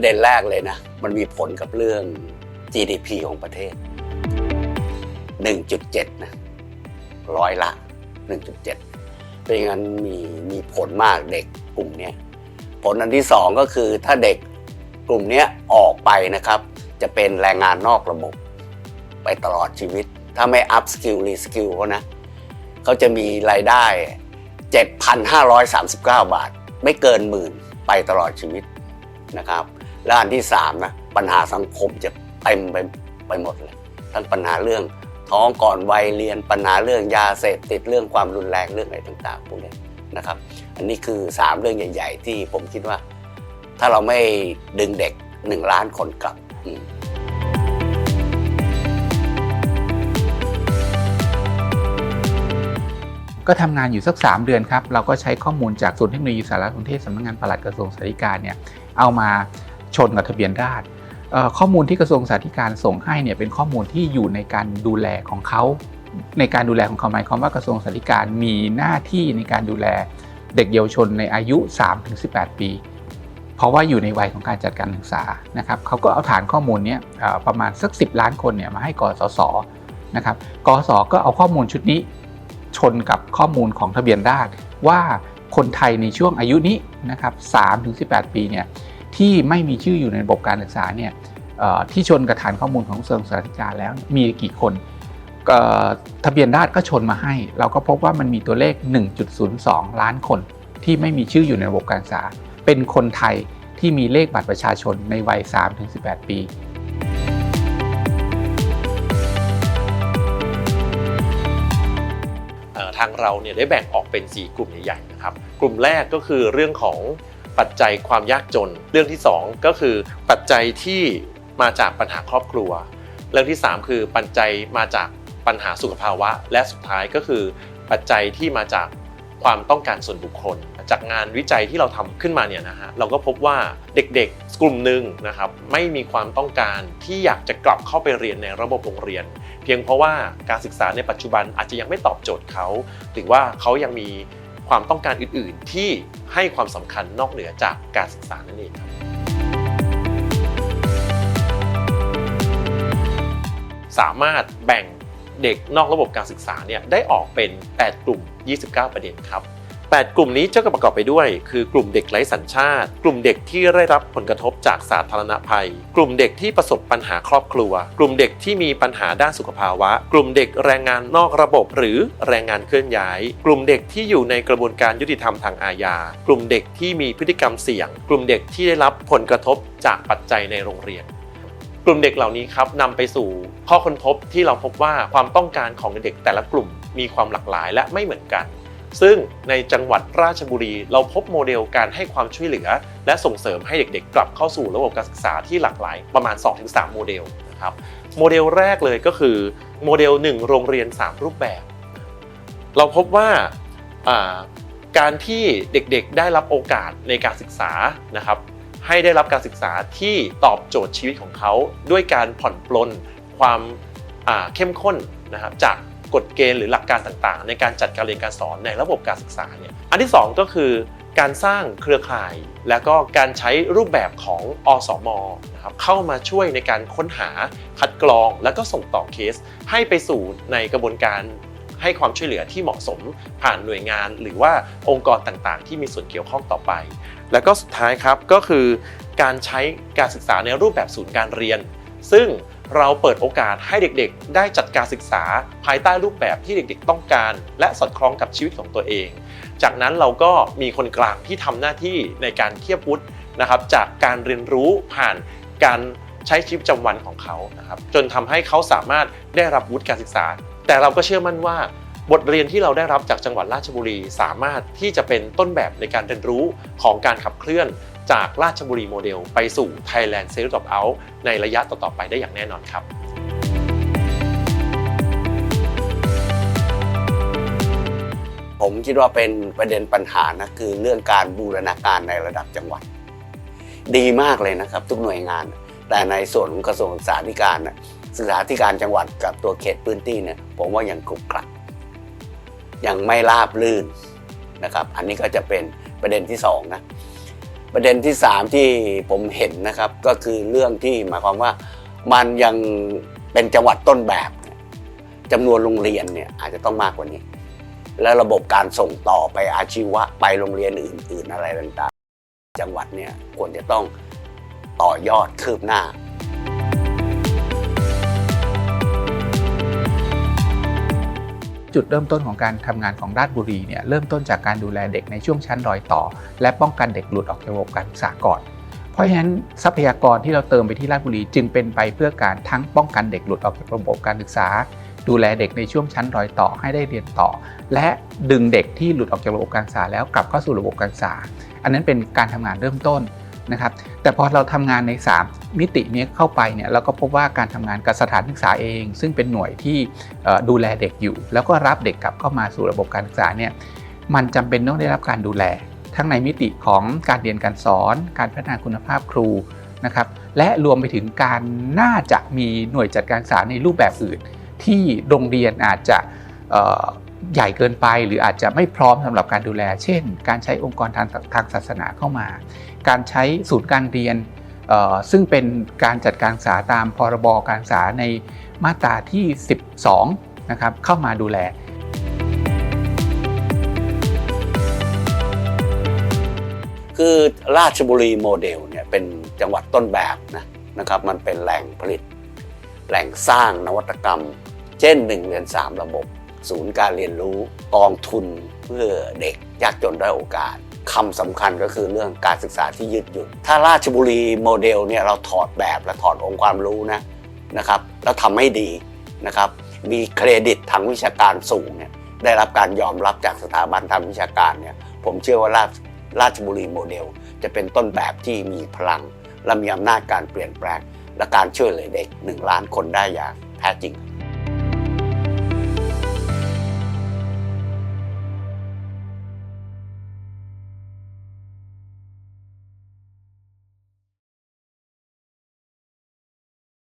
ประเด็นแรกเลยนะ มันมีผลกับเรื่อง GDP ของประเทศ 1.7 นะ ร้อยละ 1.7 เป็นงั้นมีมีผลมากเด็กกลุ่มนี้ผลอันที่สองก็คือถ้าเด็กกลุ่มนี้ออกไปนะครับ จะเป็นแรงงานนอกระบบ ไปตลอดชีวิต ถ้าไม่ up skill re skill เขานะเขาจะมีรายได้ 7,539 บาท ไม่เกินหมื่นไปตลอดชีวิตนะครับ และอันที่สามนะปัญหาสังคมจะเต็มไปไปหมดเลยทั้งปัญหาเรื่องท้องก่อนวัยเรียนปัญหาเรื่องยาเสพติดเรื่องความรุนแรงเรื่องอะไรต่างๆพวกนี้นะครับ อันนี้คือ 3 เรื่องใหญ่ ๆ ที่ผมคิดว่า ถ้าเราไม่ดึงเด็ก 1 ล้านคนกลับก็ทำงานอยู่สัก 3 เดือนครับ เราก็ใช้ข้อมูลจากศูนย์เทคโนโลยีสารสนเทศสำนักงานปลัดกระทรวงสาธารณสุขเนี่ยเอามา ชนกับทะเบียนราษฎรข้อมูลที่กระทรวงสาธารณสุขส่งให้เนี่ยเป็นข้อมูลที่อยู่ในการดูแลของเขา ในการดูแลของเขาหมายความว่ากระทรวงสาธารณสุขมีหน้าที่ในการดูแลเด็กเยาวชนในอายุ 3-18 ปี เพราะว่าอยู่ในวัยของการจัดการศึกษานะครับเขาก็เอาฐานข้อมูลเนี้ยประมาณสัก 10 ล้านคนเนี่ยมาให้กสศนะครับกสศก็เอาข้อมูลชุดนี้ชนกับข้อมูลของทะเบียนราษฎรว่าคนไทยในช่วงอายุนี้นะครับ3ถึง18 ปีเนี่ย ที่ไม่มีชื่ออยู่ในระบบการศึกษาเนี่ยที่ชนกับฐานข้อมูลของกระทรวงสาธารณสุขแล้วมีกี่คนทะเบียนราษก็ชนมาให้ เราก็พบว่ามันมีตัวเลข 1.02 ล้านคน ที่ไม่มีชื่ออยู่ในระบบการศึกษา เป็นคนไทยที่มีเลขบัตรประชาชนในวัย 3-18 ปี ทางเราเนี่ยได้แบ่งออกเป็น 4 กลุ่มใหญ่ๆนะครับ กลุ่มแรกก็คือเรื่องของ ปัจจัยความยากจน เรื่องที่ 2 ก็คือปัจจัยที่มาจากปัญหาครอบครัว เรื่องที่ 3 คือปัจจัยมาจากปัญหาสุขภาวะ และสุดท้ายก็คือ ปัจจัยที่มาจากความต้องการส่วนบุคคล จากงานวิจัยที่เราทำขึ้นมาเนี่ยนะฮะเราก็พบว่าเด็กๆกลุ่มหนึ่งนะครับไม่มีความต้องการที่อยากจะกลับเข้าไปเรียนในระบบโรงเรียน เพียงเพราะว่าการศึกษาในปัจจุบันอาจจะยังไม่ตอบโจทย์เขา หรือว่าเขายังมี ความต้องการอื่น ๆ ที่ให้ความสำคัญนอกเหนือจากการศึกษานั่นเองครับสามารถแบ่งเด็กนอกระบบการศึกษาเนี่ยได้ออกเป็น 8 กลุ่ม 29 ประเด็นครับ 8 กลุ่มนี้จะประกอบไปด้วย คือกลุ่มเด็กไร้สัญชาติ กลุ่มเด็กที่ได้รับผลกระทบจากสาธารณภัย กลุ่มเด็กที่ประสบปัญหาครอบครัว กลุ่มเด็กที่มีปัญหาด้านสุขภาวะ กลุ่มเด็กแรงงานนอกระบบ หรือแรงงานเคลื่อนย้าย กลุ่มเด็กที่อยู่ในกระบวนการยุติธรรมทางอาญา กลุ่มเด็กที่มีพฤติกรรมเสี่ยง กลุ่มเด็กที่ได้รับผลกระทบจากปัจจัยในโรงเรียนกลุ่มเด็กเหล่านี้ครับนำไปสู่ข้อค้นพบที่เราพบว่าความต้องการของเด็กแต่ละกลุ่มมีความหลากหลายและไม่เหมือนกัน ซึ่งในจังหวัดราชบุรี เราพบโมเดลการให้ความช่วยเหลือ และส่งเสริมให้เด็กๆ กลับเข้าสู่ระบบการศึกษาที่หลากหลาย ประมาณ 2-3 โมเดลนะครับโมเดลแรกเลยก็คือโมเดล 1 โรงเรียน 3 รูปแบบ เราพบว่าการที่เด็กๆ ได้รับโอกาสในการศึกษานะครับให้ได้รับการศึกษาที่ตอบโจทย์ชีวิตของเขา ด้วยการผ่อนปลนความเข้มข้นนะครับจาก กฎเกณฑ์หรือหลักการต่างๆ ในการจัดการเรียนการสอนในระบบการศึกษาเนี่ยอันที่ 2 ก็คือการสร้างเครือข่าย และก็การใช้รูปแบบของอสมนะครับเข้ามาช่วยในการค้นหาคัดกรอง แล้วก็ส่งต่อเคส ให้ไปสู่ในกระบวนการให้ความช่วยเหลือที่เหมาะสมผ่านหน่วยงาน หรือว่าองค์กรต่างๆ ที่มีส่วนเกี่ยวข้องต่อไป แล้วก็สุดท้ายครับก็คือ การใช้การศึกษาในรูปแบบศูนย์การเรียน ซึ่ง เราเปิดโอกาสให้เด็กๆ ได้จัดการศึกษาภายใต้รูปแบบที่เด็กๆ ต้องการ และสอดคล้องกับชีวิตของตัวเอง จากนั้นเราก็มีคนกลางที่ทำหน้าที่ในการเทียบวุฒินะครับจากการเรียนรู้ผ่านการใช้ชีวิตประจำวันของเขานะครับจนทำให้เขาสามารถได้รับวุฒิการศึกษา แต่เราก็เชื่อมั่นว่าบทเรียนที่เราได้รับจากจังหวัดราชบุรี สามารถที่จะเป็นต้นแบบในการเรียนรู้ของการขับเคลื่อน จากราชบุรีโมเดล ไปสู่ Thailand Series of Out ในระยะต่อๆไปได้อย่างแน่นอนครับผมคิดว่าเป็นประเด็นปัญหานะคือเรื่องการบูรณาการในระดับจังหวัด ดีมากเลยนะครับ ทุกหน่วยงาน แต่ในส่วนของกระทรวงศึกษาธิการศึกษาธิการจังหวัดกับตัวเขตพื้นที่เนี่ยผมว่ายังกรุบกรับยังไม่ราบลื่นนะครับ อันนี้ก็จะเป็นประเด็นที่สองนะ ประเด็นที่สามที่ผมเห็นนะครับก็คือเรื่องที่หมายความว่ามันยังเป็นจังหวัดต้นแบบจำนวนโรงเรียนเนี่ยอาจจะต้องมากกว่านี้ และระบบการส่งต่อไปอาชีวะไปโรงเรียนอื่น ๆ อะไรต่างๆ จังหวัดเนี่ยควรจะต้องต่อยอดคืบหน้า จุดเริ่มต้นของการทำงานของราชบุรีเนี่ยเริ่มต้นจากการดูแลเด็กในช่วงชั้นรอยต่อ และป้องกันเด็กหลุดออกจากระบบการศึกษาก่อน เพราะฉะนั้นทรัพยากรที่เราเติมไปที่ราชบุรีจึงเป็นไปเพื่อการทั้งป้องกันเด็กหลุดออกจากระบบการศึกษา ดูแลเด็กในช่วงชั้นรอยต่อให้ได้เรียนต่อ และดึงเด็กที่หลุดออกจากระบบการศึกษาแล้วกลับเข้าสู่ระบบการศึกษา อันนั้นเป็นการทำงานเริ่มต้น นะครับแต่พอเราทำงานใน 3 มิตินี้เข้าไปเนี่ยเราก็พบว่าการทำงานกับสถานศึกษาเอง ซึ่งเป็นหน่วยที่ดูแลเด็กอยู่ แล้วก็รับเด็กกลับเข้ามาสู่ระบบการศึกษาเนี่ยมันจำเป็นต้องได้รับการดูแล ทั้งในมิติของการเรียนการสอน การพัฒนาคุณภาพครูนะครับและรวมไปถึงการน่าจะมีหน่วยจัดการศึกษาในรูปแบบอื่น ที่โรงเรียนอาจจะ ใหญ่เกินไปหรืออาจจะไม่พร้อมสำหรับการดูแล เช่น การใช้องค์กรทางทางศาสนาเข้ามา การใช้ศูนย์การเรียนซึ่งเป็นการจัดการศึกษาตามพรบการศึกษาในมาตราที่ 12 นะครับเข้ามาดูแล คือราชบุรีโมเดลเนี่ยเป็นจังหวัดต้นแบบนะนะครับมันเป็นแหล่งผลิต แหล่งสร้างนวัตกรรม เช่น1เรียน3 ระบบ ศูนย์การเรียนรู้กองทุนเพื่อเด็กยากจนได้อยโอกาสคำสำคัญก็คือเรื่องการศึกษาที่ยืดหยุ่น ถ้าราชบุรีโมเดลเนี่ยเราถอดแบบและถอดองค์ความรู้นะนะครับแล้วทำให้ดีนะครับมีเครดิตทางวิชาการสูงเนี่ยได้รับการยอมรับจากสถาบันทางวิชาการเนี่ยผมเชื่อว่าราชราชบุรีโมเดล จะเป็นต้นแบบที่มีพลัง และมีอำนาจการเปลี่ยนแปลง และการช่วยเหลือเด็ก 1 ล้านคนได้อย่างแท้จริง